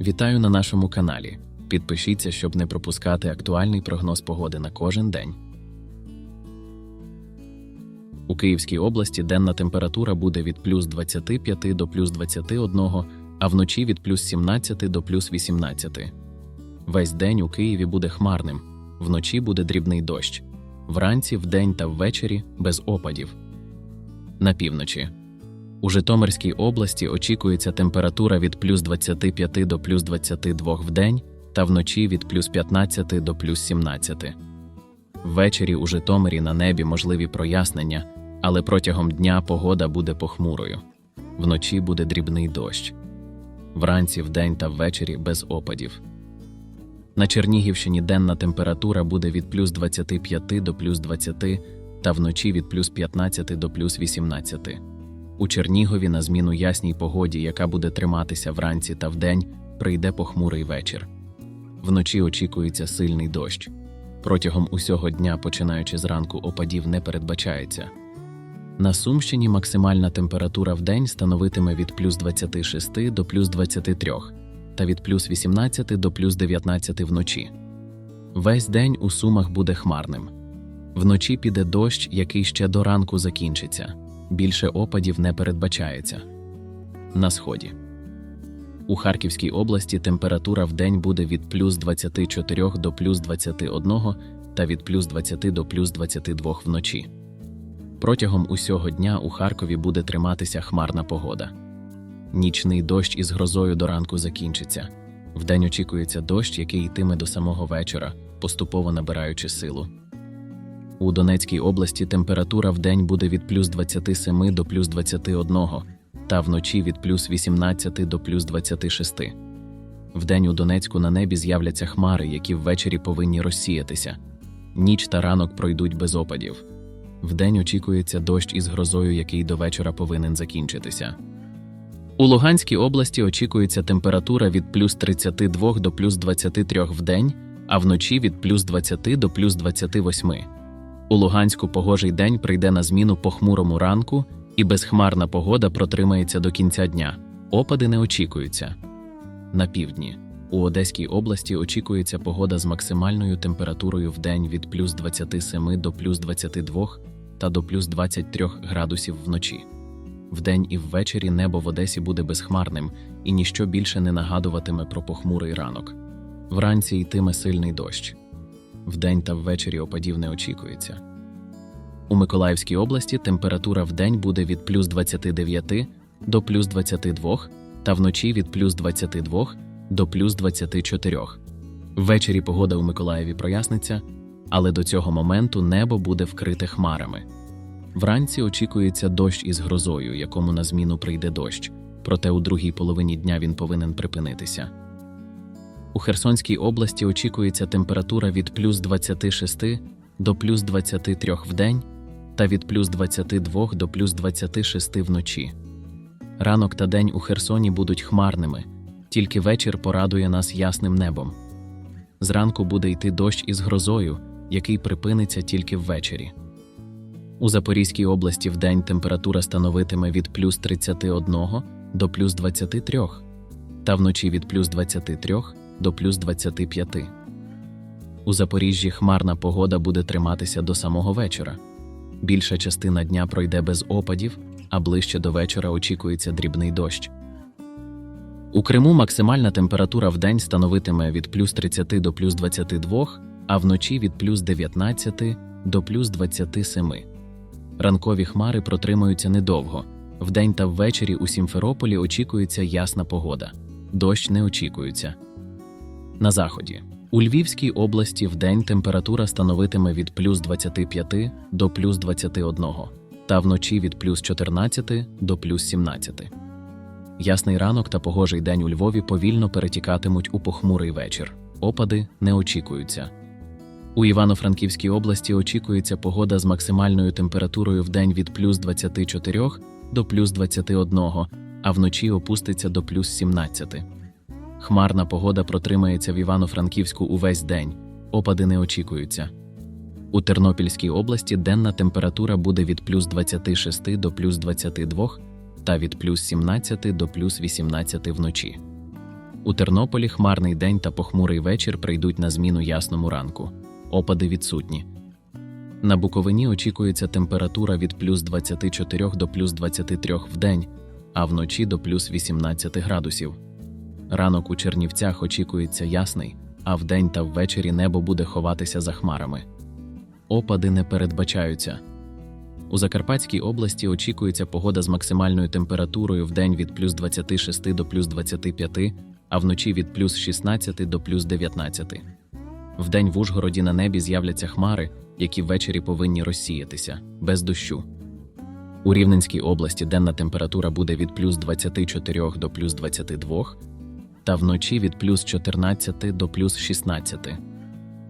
Вітаю на нашому каналі. Підпишіться, щоб не пропускати актуальний прогноз погоди на кожен день. У Київській області денна температура буде від плюс 25 до плюс 21, а вночі від плюс 17 до плюс 18. Весь день у Києві буде хмарним, вночі буде дрібний дощ, вранці, вдень та ввечері без опадів. На півночі. У Житомирській області очікується температура від плюс 25 до плюс 22 в день та вночі від плюс 15 до плюс 17. Ввечері у Житомирі на небі можливі прояснення, але протягом дня погода буде похмурою. Вночі буде дрібний дощ. Вранці, вдень та ввечері без опадів. На Чернігівщині денна температура буде від плюс 25 до плюс 20 та вночі від плюс 15 до плюс 18. У Чернігові на зміну ясній погоді, яка буде триматися вранці та вдень, прийде похмурий вечір. Вночі очікується сильний дощ. Протягом усього дня, починаючи зранку, опадів не передбачається. На Сумщині максимальна температура в день становитиме від плюс 26 до плюс 23 та від плюс 18 до плюс 19 вночі. Весь день у Сумах буде хмарним. Вночі піде дощ, який ще до ранку закінчиться. Більше опадів не передбачається. На сході. У Харківській області температура в день буде від плюс 24 до плюс 21 та від плюс 20 до плюс 22 вночі. Протягом усього дня у Харкові буде триматися хмарна погода. Нічний дощ із грозою до ранку закінчиться. Вдень очікується дощ, який йтиме до самого вечора, поступово набираючи силу. У Донецькій області температура в день буде від плюс 27 до плюс 21, та вночі від плюс 18 до плюс 26. Вдень у Донецьку на небі з'являться хмари, які ввечері повинні розсіятися. Ніч та ранок пройдуть без опадів. Вдень очікується дощ із грозою, який до вечора повинен закінчитися. У Луганській області очікується температура від плюс 32 до плюс 23 в день, а вночі від плюс 20 до плюс 28. У Луганську погожий день прийде на зміну похмурому ранку, і безхмарна погода протримається до кінця дня. Опади не очікуються. На півдні. У Одеській області очікується погода з максимальною температурою в день від плюс 27 до плюс 22 та до плюс 23 градусів вночі. Вдень і ввечері небо в Одесі буде безхмарним і ніщо більше не нагадуватиме про похмурий ранок. Вранці йтиме сильний дощ. Вдень та ввечері опадів не очікується. У Миколаївській області температура вдень буде від плюс 29 до плюс 22 та вночі від плюс 22 до плюс 24. Ввечері погода у Миколаєві проясниться, але до цього моменту небо буде вкрите хмарами. Вранці очікується дощ із грозою, якому на зміну прийде дощ, проте у другій половині дня він повинен припинитися. У Херсонській області очікується температура від плюс 26 до плюс 23 в день та від плюс 22 до плюс 26 вночі. Ранок та день у Херсоні будуть хмарними, тільки вечір порадує нас ясним небом. Зранку буде йти дощ із грозою, який припиниться тільки ввечері. У Запорізькій області вдень температура становитиме від плюс 31 до плюс 23, та вночі від плюс 23 до плюс 25. У Запоріжжі хмарна погода буде триматися до самого вечора. Більша частина дня пройде без опадів, а ближче до вечора очікується дрібний дощ. У Криму максимальна температура в день становитиме від плюс 30 до плюс 22, а вночі від плюс 19 до плюс 27. Ранкові хмари протримаються недовго. Вдень та ввечері у Сімферополі очікується ясна погода. Дощ не очікується. На заході. У Львівській області вдень температура становитиме від плюс 25 до плюс 21, та вночі від плюс 14 до плюс 17. Ясний ранок та погожий день у Львові повільно перетікатимуть у похмурий вечір. Опади не очікуються. У Івано-Франківській області очікується погода з максимальною температурою в день від плюс 24 до плюс 21, а вночі опуститься до плюс 17. Хмарна погода протримається в Івано-Франківську увесь день, опади не очікуються. У Тернопільській області денна температура буде від плюс 26 до плюс 22 та від плюс 17 до плюс 18 вночі. У Тернополі хмарний день та похмурий вечір прийдуть на зміну ясному ранку. Опади відсутні. На Буковині очікується температура від плюс 24 до плюс 23 в день, а вночі до плюс 18 градусів. Ранок у Чернівцях очікується ясний, а вдень та ввечері небо буде ховатися за хмарами. Опади не передбачаються. У Закарпатській області очікується погода з максимальною температурою в день від плюс 26 до плюс 25, а вночі від плюс 16 до плюс 19. Вдень в Ужгороді на небі з'являться хмари, які ввечері повинні розсіятися, без дощу. У Рівненській області денна температура буде від плюс 24 до плюс 22, та вночі від плюс 14 до плюс 16.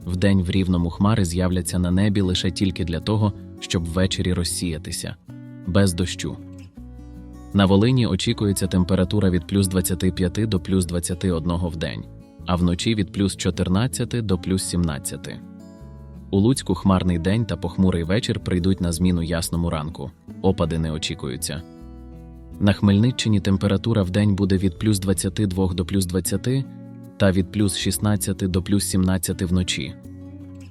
Вдень в рівному хмари з'являться на небі лише тільки для того, щоб ввечері розсіятися, без дощу. На Волині очікується температура від плюс 25 до плюс 21 в день, а вночі від плюс 14 до плюс 17. У Луцьку хмарний день та похмурий вечір прийдуть на зміну ясному ранку. Опади не очікуються. На Хмельниччині температура в день буде від плюс 22 до плюс 20 та від плюс 16 до плюс 17 вночі.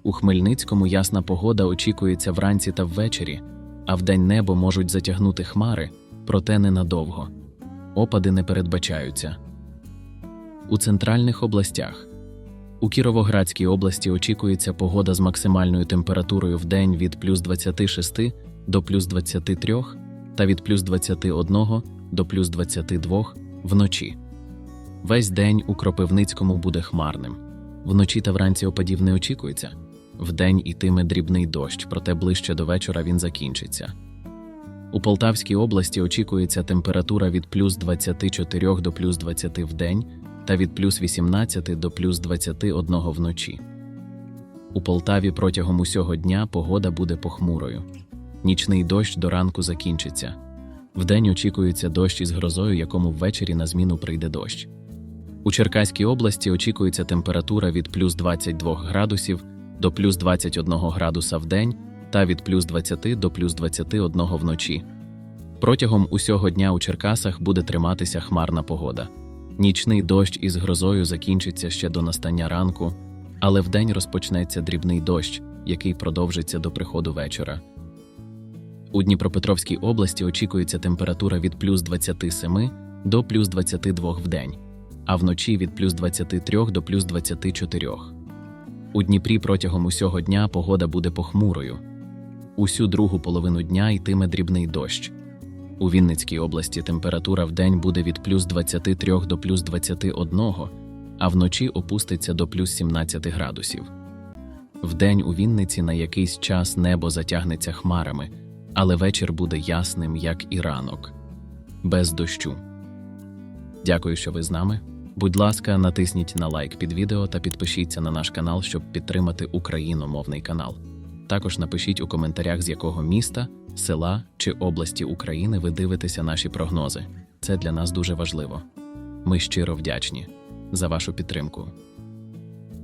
У Хмельницькому ясна погода очікується вранці та ввечері, а вдень небо можуть затягнути хмари, проте ненадовго. Опади не передбачаються. У центральних областях у Кіровоградській області очікується погода з максимальною температурою в день від плюс 26 до плюс 23 та від плюс 21 до плюс 22 вночі. Весь день у Кропивницькому буде хмарним. Вночі та вранці опадів не очікується. Вдень ітиме дрібний дощ, проте ближче до вечора він закінчиться. У Полтавській області очікується температура від плюс 24 до плюс 20 в день та від плюс 18 до плюс 21 вночі. У Полтаві протягом усього дня погода буде похмурою. Нічний дощ до ранку закінчиться. Вдень очікується дощ із грозою, якому ввечері на зміну прийде дощ. У Черкаській області очікується температура від плюс 22 градусів до плюс 21 градуса в день та від плюс 20 до плюс 21 вночі. Протягом усього дня у Черкасах буде триматися хмарна погода. Нічний дощ із грозою закінчиться ще до настання ранку, але вдень розпочнеться дрібний дощ, який продовжиться до приходу вечора. У Дніпропетровській області очікується температура від плюс 27 до плюс 22 в день, а вночі від плюс 23 до плюс 24. У Дніпрі протягом усього дня погода буде похмурою. Усю другу половину дня йтиме дрібний дощ. У Вінницькій області температура в день буде від плюс 23 до плюс 21, а вночі опуститься до плюс 17 градусів. Вдень у Вінниці на якийсь час небо затягнеться хмарами, але вечір буде ясним, як і ранок, без дощу. Дякую, що ви з нами. Будь ласка, натисніть на лайк під відео та підпишіться на наш канал, щоб підтримати україномовний канал. Також напишіть у коментарях, з якого міста, села чи області України ви дивитеся наші прогнози. Це для нас дуже важливо. Ми щиро вдячні за вашу підтримку.